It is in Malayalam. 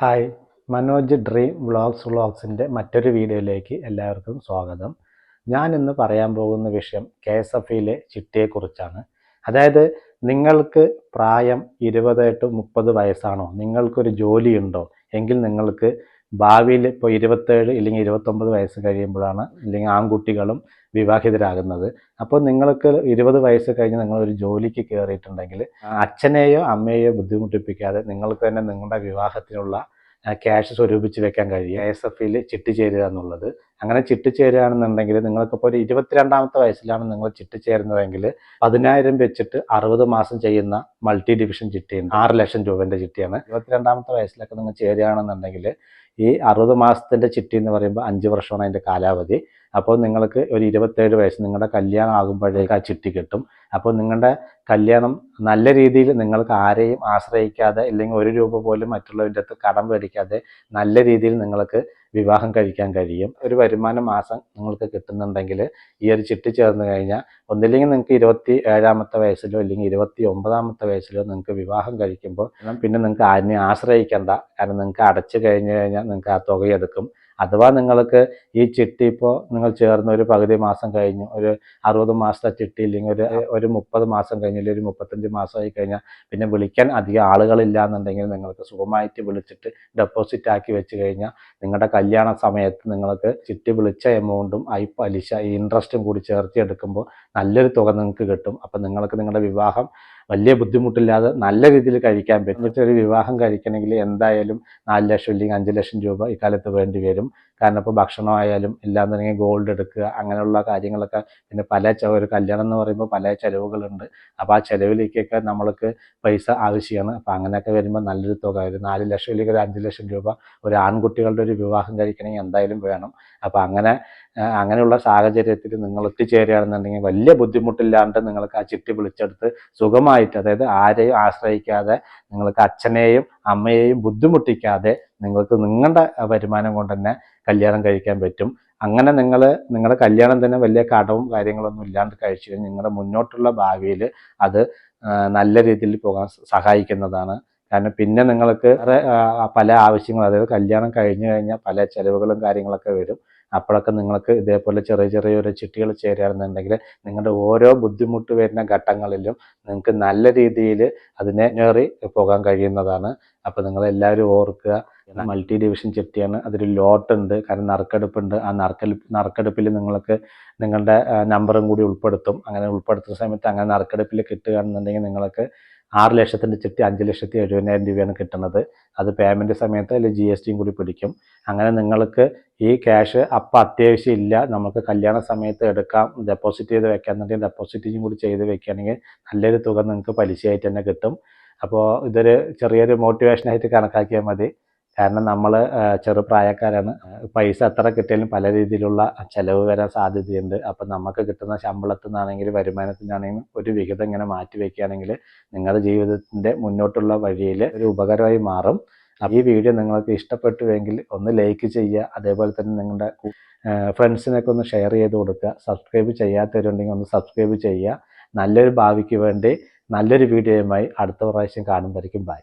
ഹായ് മനോജ് ഡ്രീം വ്ളോഗ്സ് വ്ളോഗ്സിന്റെ മറ്റൊരു വീഡിയോയിലേക്ക് എല്ലാവർക്കും സ്വാഗതം. ഞാൻ ഇന്ന് പറയാൻ പോകുന്ന വിഷയം കെ എസ് എഫ് ഇയിലെ ചിട്ടിയെക്കുറിച്ചാണ്. അതായത് നിങ്ങൾക്ക് പ്രായം ഇരുപത് ടു മുപ്പത് വയസ്സാണോ? നിങ്ങൾക്കൊരു ജോലിയുണ്ടോ? എങ്കിൽ നിങ്ങൾക്ക് ഭാവിയിൽ ഇപ്പോൾ ഇരുപത്തേഴ് ഇല്ലെങ്കിൽ ഇരുപത്തൊമ്പത് വയസ്സ് കഴിയുമ്പോഴാണ് ഇല്ലെങ്കിൽ ആൺകുട്ടികളും വിവാഹിതരാകുന്നത്. അപ്പോൾ നിങ്ങൾക്ക് ഇരുപത് വയസ്സ് കഴിഞ്ഞ് നിങ്ങൾ ഒരു ജോലിക്ക് കയറിയിട്ടുണ്ടെങ്കിൽ അച്ഛനെയോ അമ്മയെയോ ബുദ്ധിമുട്ടിപ്പിക്കാതെ നിങ്ങൾക്ക് തന്നെ നിങ്ങളുടെ വിവാഹത്തിനുള്ള ക്യാഷ് സ്വരൂപിച്ച് വെക്കാൻ കഴിയും. എസ് എഫ് ഇയിൽ ചിട്ടി ചേരുക എന്നുള്ളത്. അങ്ങനെ ചിട്ടി ചേരുകയാണെന്നുണ്ടെങ്കിൽ നിങ്ങൾക്കിപ്പോൾ ഒരു ഇരുപത്തിരണ്ടാമത്തെ വയസ്സിലാണ് നിങ്ങൾ ചിട്ടി ചേരുന്നതെങ്കിൽ പതിനായിരം വെച്ചിട്ട് അറുപത് മാസം ചെയ്യുന്ന മൾട്ടി ഡിവിഷൻ ചിട്ടിയുണ്ട്. ആറ് ലക്ഷം രൂപേന്റെ ചിട്ടിയാണ്. ഇരുപത്തിരണ്ടാമത്തെ വയസ്സിലൊക്കെ നിങ്ങൾ ചേരുകയാണെന്നുണ്ടെങ്കിൽ ഈ അറുപത് മാസത്തിന്റെ ചിട്ടി എന്ന് പറയുമ്പോൾ അഞ്ച് വർഷമാണ് അതിന്റെ കാലാവധി. അപ്പോൾ നിങ്ങൾക്ക് ഒരു ഇരുപത്തേഴ് വയസ്സ് നിങ്ങളുടെ കല്യാണം ആകുമ്പോഴേക്ക് ആ ചിട്ടി കിട്ടും. അപ്പോൾ നിങ്ങളുടെ കല്യാണം നല്ല രീതിയിൽ നിങ്ങൾക്ക് ആരെയും ആശ്രയിക്കാതെ അല്ലെങ്കിൽ ഒരു രൂപ പോലും മറ്റുള്ളവരുടെ അടുത്ത് കടം മേടിക്കാതെ നല്ല രീതിയിൽ നിങ്ങൾക്ക് വിവാഹം കഴിക്കാൻ കഴിയും. ഒരു വരുമാന മാസം നിങ്ങൾക്ക് കിട്ടുന്നുണ്ടെങ്കിൽ ഈ ഒരു ചിട്ടി ചേർന്ന് കഴിഞ്ഞാൽ ഒന്നില്ലെങ്കിൽ നിങ്ങൾക്ക് ഇരുപത്തി ഏഴാമത്തെ വയസ്സിലോ അല്ലെങ്കിൽ ഇരുപത്തി ഒമ്പതാമത്തെ വയസ്സിലോ നിങ്ങൾക്ക് വിവാഹം കഴിക്കുമ്പോൾ പിന്നെ നിങ്ങൾക്ക് ആരെയും ആശ്രയിക്കേണ്ട. കാരണം നിങ്ങൾക്ക് അടച്ചു കഴിഞ്ഞു കഴിഞ്ഞാൽ നിങ്ങൾക്ക് ആ തുകയെടുക്കും അഥവാ നിങ്ങൾക്ക് ഈ ചിട്ടി ഇപ്പോൾ നിങ്ങൾ ചേർന്ന് ഒരു പകുതി മാസം കഴിഞ്ഞു ഒരു അറുപത് മാസത്തെ ചിട്ടി ഇല്ലെങ്കിൽ ഒരു ഒരു മുപ്പത് മാസം കഴിഞ്ഞ് അല്ലെങ്കിൽ ഒരു മുപ്പത്തഞ്ച് മാസമായി കഴിഞ്ഞാൽ പിന്നെ വിളിക്കാൻ അധികം ആളുകളില്ല എന്നുണ്ടെങ്കിൽ നിങ്ങൾക്ക് സുഖമായിട്ട് വിളിച്ചിട്ട് ഡെപ്പോസിറ്റ് ആക്കി വെച്ച് കഴിഞ്ഞാൽ നിങ്ങളുടെ കല്യാണ സമയത്ത് നിങ്ങൾക്ക് ചിട്ടി വിളിച്ച എമൗണ്ടും ഐ പലിശ ഇൻട്രസ്റ്റും കൂടി ചേർത്ത് എടുക്കുമ്പോൾ നല്ലൊരു തുക നിങ്ങൾക്ക് കിട്ടും. അപ്പം നിങ്ങൾക്ക് നിങ്ങളുടെ വിവാഹം വലിയ ബുദ്ധിമുട്ടില്ലാതെ നല്ല രീതിയിൽ കഴിക്കാൻ പറ്റും. എന്നിട്ട് ഒരു വിവാഹം കഴിക്കണമെങ്കിൽ എന്തായാലും നാല് ലക്ഷം അല്ലെങ്കിൽ അഞ്ച് ലക്ഷം രൂപ ഇക്കാലത്ത് വേണ്ടി വരും. കാരണം ഇപ്പോൾ ഭക്ഷണമായാലും ഇല്ലാന്നുണ്ടെങ്കിൽ ഗോൾഡ് എടുക്കുക അങ്ങനെയുള്ള കാര്യങ്ങളൊക്കെ പിന്നെ പല ഒരു കല്യാണം എന്ന് പറയുമ്പോൾ പല ചിലവുകളുണ്ട്. അപ്പോൾ ആ ചിലവിലേക്കൊക്കെ നമ്മൾക്ക് പൈസ ആവശ്യമാണ്. അപ്പോൾ അങ്ങനെയൊക്കെ വരുമ്പോൾ നല്ലൊരു തുക ഒരു നാല് ലക്ഷം അല്ലെങ്കിൽ ഒരു അഞ്ച് ലക്ഷം രൂപ ഒരു ആൺകുട്ടികളുടെ ഒരു വിവാഹം കഴിക്കണമെങ്കിൽ എന്തായാലും വേണം. അപ്പോൾ അങ്ങനെ അങ്ങനെയുള്ള സാഹചര്യത്തിൽ നിങ്ങൾ എത്തിച്ചേരുകയാണെന്നുണ്ടെങ്കിൽ വലിയ ബുദ്ധിമുട്ടില്ലാണ്ട് നിങ്ങൾക്ക് ആ ചിട്ടി വിളിച്ചെടുത്ത് സുഖമായിട്ട് അതായത് ആരെയും ആശ്രയിക്കാതെ നിങ്ങൾക്ക് അച്ഛനെയും അമ്മയെയും ബുദ്ധിമുട്ടിക്കാതെ നിങ്ങൾക്ക് നിങ്ങളുടെ വരുമാനം കൊണ്ട് തന്നെ കല്യാണം കഴിക്കാൻ പറ്റും. അങ്ങനെ നിങ്ങൾ നിങ്ങളുടെ കല്യാണം തന്നെ വലിയ കടവും കാര്യങ്ങളൊന്നും ഇല്ലാണ്ട് കഴിച്ചു കഴിഞ്ഞാൽ നിങ്ങളുടെ മുന്നോട്ടുള്ള ഭാവിയിൽ അത് നല്ല രീതിയിൽ പോകാൻ സഹായിക്കുന്നതാണ്. കാരണം പിന്നെ നിങ്ങൾക്ക് പല ആവശ്യങ്ങളും അതായത് കല്യാണം കഴിഞ്ഞു കഴിഞ്ഞാൽ പല ചിലവുകളും കാര്യങ്ങളൊക്കെ വരും. അപ്പോഴൊക്കെ നിങ്ങൾക്ക് ഇതേപോലെ ചെറിയ ചെറിയ ഒരു ചിട്ടികൾ ചേരുകയാണെന്നുണ്ടെങ്കിൽ നിങ്ങളുടെ ഓരോ ബുദ്ധിമുട്ട് വരുന്ന ഘട്ടങ്ങളിലും നിങ്ങൾക്ക് നല്ല രീതിയിൽ അതിനെ ഞേറി പോകാൻ കഴിയുന്നതാണ്. അപ്പോൾ നിങ്ങൾ എല്ലാവരും ഓർക്കുക മൾട്ടി ഡിവിഷൻ ചിട്ടിയാണ് ലോട്ട് ഉണ്ട് കാരണം നറുക്കെടുപ്പുണ്ട്. ആ നറുക്കൽ നറുക്കെടുപ്പിൽ നിങ്ങൾക്ക് നിങ്ങളുടെ നമ്പറും കൂടി ഉൾപ്പെടുത്തും. അങ്ങനെ ഉൾപ്പെടുത്തുന്ന സമയത്ത് അങ്ങനെ നറുക്കെടുപ്പിൽ കിട്ടുകയാണെന്നുണ്ടെങ്കിൽ നിങ്ങൾക്ക് ആറ് ലക്ഷത്തിന്റെ ചിട്ടി അഞ്ച് ലക്ഷത്തി എഴുപതിനായിരം രൂപയാണ് കിട്ടുന്നത്. അത് പേയ്മെന്റ് സമയത്ത് അതിൽ ജി എസ് ടിയും കൂടി പിടിക്കും. അങ്ങനെ നിങ്ങൾക്ക് ഈ ക്യാഷ് അപ്പം അത്യാവശ്യം ഇല്ല. നമുക്ക് കല്യാണ സമയത്ത് എടുക്കാം. ഡെപ്പോസിറ്റ് ചെയ്ത് വെക്കാന്നുണ്ടെങ്കിൽ ഡെപ്പോസിറ്റും കൂടി ചെയ്ത് വെക്കുകയാണെങ്കിൽ നല്ലൊരു തുക നിങ്ങൾക്ക് പലിശയായിട്ട് തന്നെ കിട്ടും. അപ്പോൾ ഇതൊരു ചെറിയൊരു മോട്ടിവേഷനായിട്ട് കണക്കാക്കിയാൽ മതി. കാരണം നമ്മൾ ചെറുപ്രായക്കാരാണ്. പൈസ എത്ര കിട്ടിയാലും പല രീതിയിലുള്ള ചിലവ് വരാൻ സാധ്യതയുണ്ട്. അപ്പം നമുക്ക് കിട്ടുന്ന ശമ്പളത്തിൽ നിന്നാണെങ്കിലും വരുമാനത്തിൽ നിന്നാണെങ്കിലും ഒരു വിഹിതം ഇങ്ങനെ മാറ്റി വയ്ക്കുകയാണെങ്കിൽ നിങ്ങളുടെ ജീവിതത്തിന്റെ മുന്നോട്ടുള്ള വഴിയിൽ ഒരു ഉപകാരമായി മാറും. ഈ വീഡിയോ നിങ്ങൾക്ക് ഇഷ്ടപ്പെട്ടുവെങ്കിൽ ഒന്ന് ലൈക്ക് ചെയ്യുക. അതേപോലെ തന്നെ നിങ്ങളുടെ ഫ്രണ്ട്സിനൊക്കെ ഒന്ന് ഷെയർ ചെയ്ത് കൊടുക്കുക. സബ്സ്ക്രൈബ് ചെയ്യാത്തവരുണ്ടെങ്കിൽ ഒന്ന് സബ്സ്ക്രൈബ് ചെയ്യുക. നല്ലൊരു ഭാവിക്ക് വേണ്ടി നല്ലൊരു വീഡിയോയുമായി അടുത്ത പ്രാവശ്യം കാണുമ്പോഴേക്കും ബൈ.